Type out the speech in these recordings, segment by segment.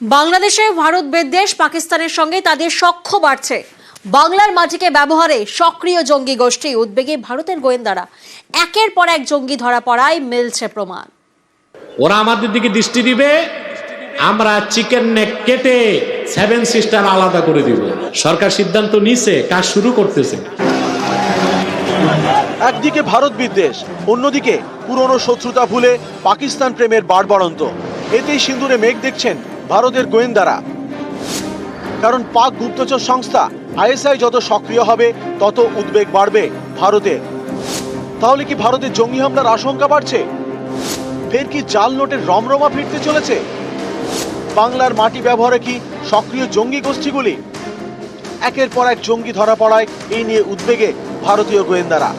বাংলাদেশে ভারত বিদ্বেষ পাকিস্তানের সঙ্গে তাদের সখ্য বাড়ছে। বাংলার মাটিকে ব্যবহারে সক্রিয় জঙ্গি গোষ্ঠী উদ্বেগে ভারতের গোয়েন্দারা। একের পর এক জঙ্গি ধরা পড়ায় মিলছে প্রমাণ। ওরা আমাদের দিকে দৃষ্টি দিবে আমরা চিকেন নেক কেটে সেভেন সিস্টার আলাদা করে দিব। সরকার সিদ্ধান্ত নিছে কাজ শুরু করতেছে। একদিকে ভারত বিদ্বেষ অন্যদিকে পুরনো শত্রুতা ভুলে পাকিস্তান প্রেমের বাড়বাড়ন্ত। এতেই সিন্দুরে মেঘ দেখছেন ভারতের গোয়েন্দারা। কারণ পাক গুপ্তচর সংস্থা আইএসআই যত সক্রিয় হবে, তত উদ্বেগ বাড়বে ভারতের তাহলে কি ভারতের জঙ্গি হামলার আশঙ্কা বাড়ছে? ফের কি জাল নোটের রমরমা ফিরতে চলেছে? বাংলার মাটি ব্যবহারে কি সক্রিয় জঙ্গি গোষ্ঠীগুলি? একের পর এক জঙ্গি ধরা পড়ায় এই নিয়ে উদ্বেগে ভারতীয় গোয়েন্দারা।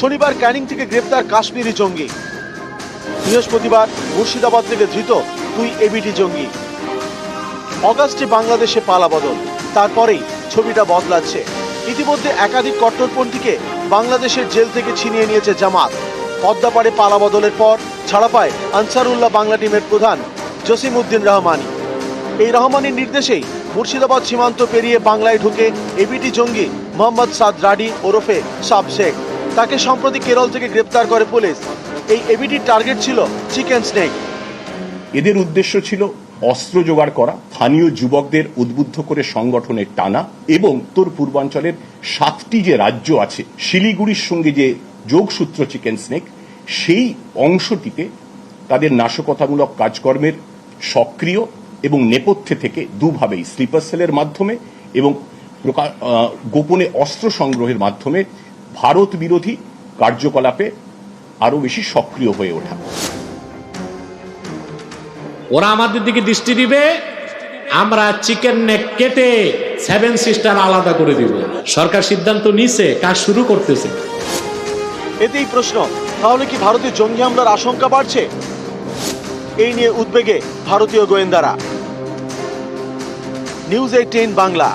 শনিবার ক্যানিং থেকে গ্রেপ্তার কাশ্মীরি জঙ্গি। বৃহস্পতিবার মুর্শিদাবাদ থেকে ধৃত দুই এবিটি জঙ্গি। অগাস্টে বাংলাদেশে পালা বদল। তারপরেই ছবিটা বদলাচ্ছে। ইতিমধ্যে একাধিক কট্টরপন্থীকে বাংলাদেশের জেল থেকে ছিনিয়ে নিয়েছে জামাত। পদ্মাপাড়ে পালাবদলের পর ছাড়া পায় আনসারুল্লাহ বাংলা টিমের প্রধান জসিম উদ্দিন রহমানি। এই রহমানের নির্দেশেই মুর্শিদাবাদ সীমান্ত পেরিয়ে বাংলায় ঢুকে এবিটি জঙ্গি মোহাম্মদ সাদ রাডি ওরফে সাব শেখ। তাকে সম্প্রতি কেরল থেকে গ্রেপ্তার করে পুলিশ। এই এবিটির টার্গেট ছিল চিকেন স্নেক। এদের উদ্দেশ্য ছিল অস্ত্র জোগাড় করা, স্থানীয় যুবকদের উদ্বুদ্ধ করে সংগঠনের টানা এবং উত্তর পূর্বাঞ্চলের সাতটি যে রাজ্য আছে, শিলিগুড়ির সঙ্গে যে যোগসূত্র চিকেন স্নেক, সেই অংশটিতে তাদের নাশকতামূলক কাজকর্মের সক্রিয় এবং নেপথ্যে থেকে দুভাবেই স্লিপার সেলের মাধ্যমে এবং গোপনে অস্ত্র সংগ্রহের মাধ্যমে ভারত বিরোধী কার্যকলাপে আরও বেশি সক্রিয় হয়ে ওঠা। ওরা আমাদের দিকে দৃষ্টি দিবে, আমরা চিকেন নেক কেটে সেভেন সিস্টার আলাদা করে দিব। সরকার সিদ্ধান্ত নিছে কাজ শুরু করতেছে। এতেই প্রশ্ন, তাহলে কি ভারতের জঙ্গি হামলার আশঙ্কা বাড়ছে? এই নিয়ে উদ্বেগে ভারতীয় গোয়েন্দারা। News eighteen Bangla.